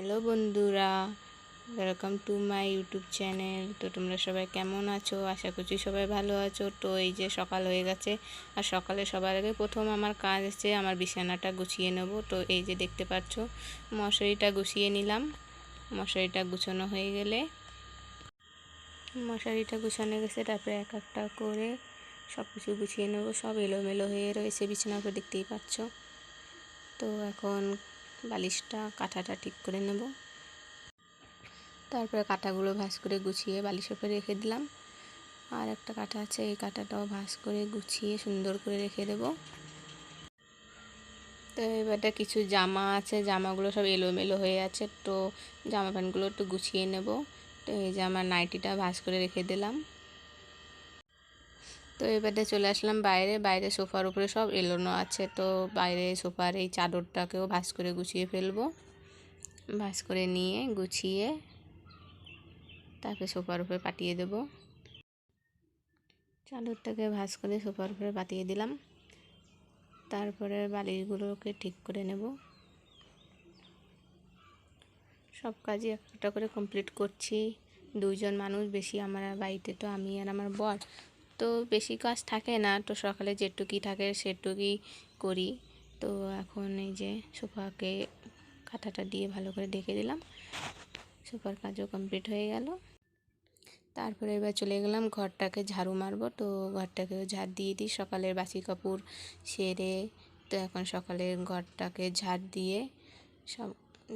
Hello বন্ধুরা welcome to my YouTube channel তো তোমরা সবাই কেমন আছো? আশা করছি সবাই ভালো আছো। তো এই যে সকাল হয়ে গেছে, আর সকালে সবার আগে প্রথম আমার কাজ আছে, আমার বিছানাটা গুছিয়ে নেব। তো এই যে দেখতে পাচ্ছ, মশারিটা গুছিয়ে নিলাম। মশারিটা গুছানো হয়ে গেলে, মশারিটা গুছানো গেছে, তারপরে এক একটা করে সব কিছু গুছিয়ে নেব। সব এলোমেলো হয়ে রয়েছে বিছানাটা দেখতেই পাচ্ছ। তো এখন বালিশটা কাঁথাটা ঠিক করে নেব। তারপরে কাঁটাগুলো ভাঁজ করে গুছিয়ে বালিশের উপরে রেখে দিলাম। আর একটা কাঁটা আছে, এই কাঁটাটাও ভাঁজ করে গুছিয়ে সুন্দর করে রেখে দেব। তো এবারটা কিছু জামা আছে, জামাগুলো সব এলোমেলো হয়ে আছে। তো জামা প্যান্টগুলো একটু গুছিয়ে নেব। তো এই যে আমার নাইটিটা ভাঁজ করে রেখে দিলাম। তো এবারে চলে আসলাম বাইরে। বাইরে সোফার উপরে সব এলোনো আছে। তো বাইরে সোফার এই চাদরটাকেও ভাস করে গুছিয়ে ফেলব। ভাস করে নিয়ে, গুছিয়ে তাকে সোফার উপরে পাঠিয়ে দেব। চাদরটাকে ভাস করে সোফার উপরে পাঠিয়ে দিলাম। তারপরে বালিশগুলোকে ঠিক করে নেব। সব কাজই একটা করে কমপ্লিট করছি। দুইজন মানুষ বেশি আমার বাড়িতে তো আমি আর আমার বর। তো বেশি কাজ থাকে না। তো সকালে যেটুকি থাকে সেটুকুই করি। তো এখন এই যে সোফাকে কাঁথাটা দিয়ে ভালো করে ডেকে দিলাম। সোফার কাজও কমপ্লিট হয়ে গেল। তারপরে এবার চলে গেলাম ঘরটাকে ঝাড়ু মারবো। তো ঘরটাকেও ঝাড় দিয়ে দিই। সকালের বাসি কাপড় সেরে তো এখন সকালের ঘরটাকে ঝাড় দিয়ে সব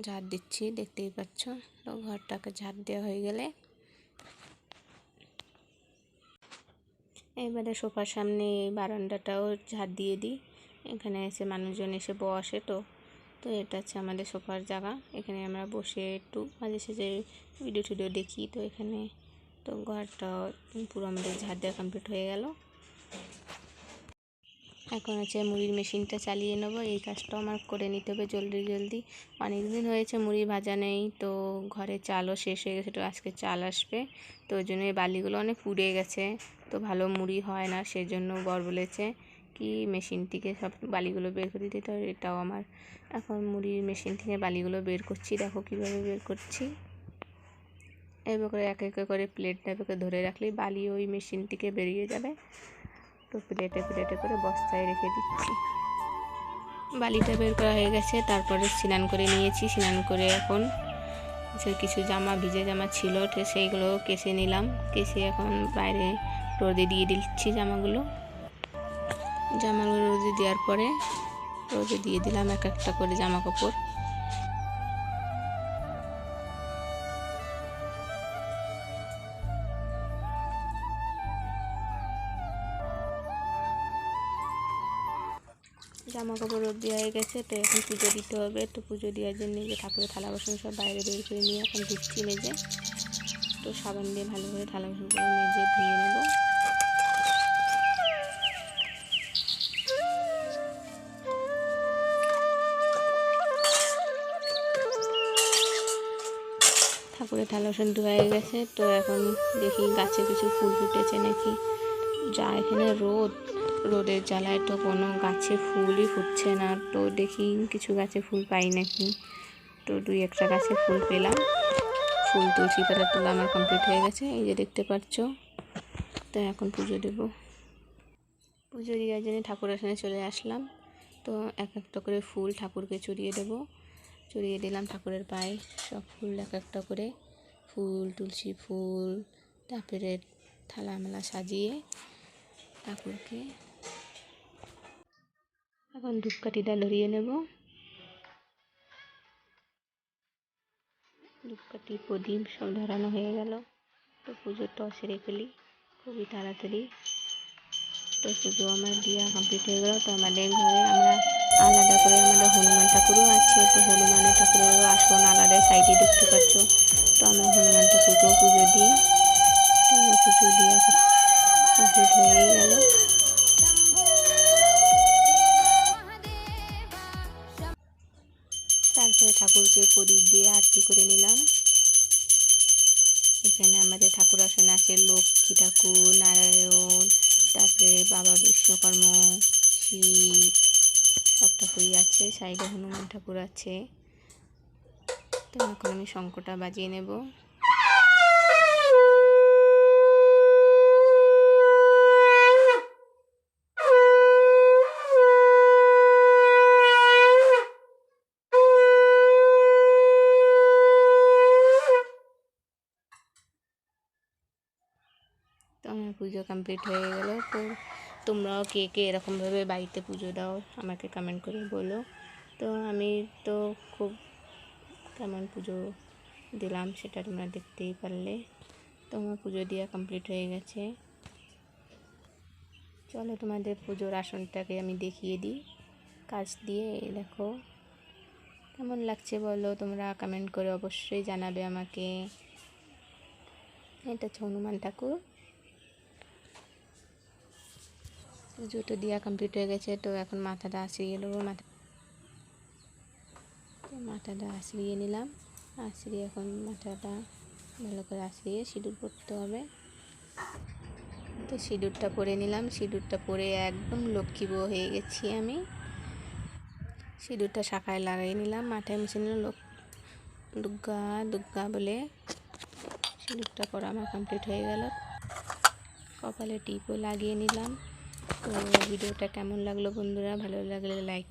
ঝাড় দিচ্ছি। দেখতেই পাচ্ছ তো ঘরটাকে ঝাড় দেওয়া হয়ে গেলে এবারে সোফার সামনে বারান্দাটাও ঝাড় দিয়ে দিই। এখানে এসে মানুষজন এসে বসে তো তো এটা হচ্ছে আমাদের সোফার জায়গা। এখানে আমরা বসে একটু মাঝে সাঝে ভিডিও টিডিও দেখি তো এখানে তো ঘরটা পুরো আমাদের ঝাড় দেওয়া কমপ্লিট হয়ে গেল। এখন আছে মুড়ির মেশিনটা চালিয়ে নেব। এই কাজটাও আমার করে নিতে হবে জলদি জলদি। অনেক দিন হয়েছে মুড়ি ভাজা নেই, তো ঘরে চালও শেষ হয়ে গেছে, তো আজকে চাল আসবে। তো ওই জন্য এই বালিগুলো অনেক পুড়ে গেছে, তো ভালো মুড়ি হয় না, সেজন্য বর বলেছে কি মেশিন থেকে সব বালিগুলো বের করে দিতে হবে, এটাও আমার। এখন মুড়ির মেশিন থেকে বালিগুলো বের করছি, দেখো কীভাবে বের করছি। এবার করে এক এক করে প্লেটটা ধরে রাখলেই বালি ওই মেশিন থেকে বেরিয়ে যাবে। তো প্লেটে প্লেটে করে বস্তায় রেখে দিচ্ছি। বালিটা বের করা হয়ে গেছে, তারপরে স্নান করে নিয়েছি। স্নান করে এখন যে কিছু জামা, ভিজে জামা ছিল সেইগুলো কেসে নিলাম। কেসে এখন বাইরে রোদে দিয়ে দিচ্ছি জামাগুলো। জামাগুলো রোদে দেওয়ার পরে রোদে দিয়ে দিলাম এক একটা করে জামা কাপড় জামা কাপড় রোদ দেওয়া হয়ে গেছে, তো এখন পুজো দিতে হবে। তো পুজো দেওয়ার জন্য যে ঠাকুরের থালা বাসন সব বাইরে বের করে নিয়ে এখন ধুচ্ছি মেজে। তো সাবান দিয়ে ভালো করে থালা বাসনগুলো মেজে ধুয়ে নেব। ঠাকুরের থালা বাসন ধোয়া হয়ে গেছে, তো এখন দেখি গাছে কিছু ফুল ফুটেছে নাকি। যা এখানে রোদ। রোদের জ্বালায় তো কোনো গাছে ফুলই ফুটছে না। তো দেখি কিছু গাছে ফুল পাই নাকি। তো দুই একটা গাছে ফুল পেলাম। ফুল তুলসী পাতা তোলা আমার কমপ্লিট হয়ে গেছে। এই যে দেখতে পাচ্ছ, তো এখন পুজো দেব। পুজো দেওয়ার জন্য ঠাকুরের সামনে চলে আসলাম। তো এক একটা করে ফুল ঠাকুরকে চড়িয়ে দেব। চড়িয়ে দিলাম ঠাকুরের পায়ে। সব ফুল এক একটা করে ফুল তুলসী ফুল, তারপরে থালা মেলা সাজিয়ে ঠাকুরকে এখন ধূপকাঠিটা লড়িয়ে নেব। ধূপকাঠি প্রদীপ সব ধরানো হয়ে গেল। তো পুজোটাও সেরে ফেলি খুবই তাড়াতাড়ি। তো পুজো আমার দিয়া কমপ্লিট হয়ে গেল। তো আমাদের ঘরে আমরা আলাদা করে আমাদের হনুমান ঠাকুরও আছে। তো হনুমানের ঠাকুরেরও আসন আলাদা সাইডে দেখতে পাচ্ছ। তো আমরা হনুমান ঠাকুরকেও পুজো দিই। তো আমার পুজো দিয়া কমপ্লিট হয়ে গেল। ঠাকুরকে প্রদীপ দিয়ে আরতি করে নিলাম। এখানে আমাদের ঠাকুর আসন আছে, লক্ষ্মী ঠাকুর, নারায়ণ, তারপরে বাবা বিশ্বকর্ম, শিব, সব ঠাকুরই আছে সাইডে হনুমান ঠাকুর আছে। তো এখন আমি শঙ্কটা বাজিয়ে নেব তো আমার পুজো কমপ্লিট হয়ে গেল। তো তোমরাও কে কে এরকমভাবে বাড়িতে পুজো দাও, আমাকে কমেন্ট করে বলো। তো আমি তো খুব কেমন পুজো দিলাম সেটা তোমরা দেখতেই পারলে। তো আমার পুজো দেওয়া কমপ্লিট হয়ে গেছে। চলো তোমাদের পুজোর আসনটাকে আমি দেখিয়ে দিই। কাজ দিয়ে দেখো। কেমন লাগছে বলো তোমরা? কমেন্ট করে অবশ্যই জানাবে আমাকে। এটা হচ্ছে হনুমান ঠাকুর। পুজোটা দেওয়া কমপ্লিট হয়ে গেছে, তো এখন মাথাটা আশ্রিয়ে নেব মাথা মাথাটা আশ্রিয়ে নিলাম আশ্রিয়ে এখন মাথাটা ভালো করে আশ্রিয়ে সিঁদুর পরতে হবে। তো সিঁদুরটা পরে নিলাম, সিঁদুরটা পরে একদম লক্ষ্মী বউ হয়ে গেছি আমি। সিঁদুরটা শাখায় লাগিয়ে নিলাম, মাথায় মুছে নিলাম দুর্গা দুর্গা বলে সিঁদুরটা পরা আমার কমপ্লিট হয়ে গেল। কপালে টিপও লাগিয়ে নিলাম। তো ভিডিওটা কেমন লাগল বন্ধুরা? ভালো লাগলে লাইক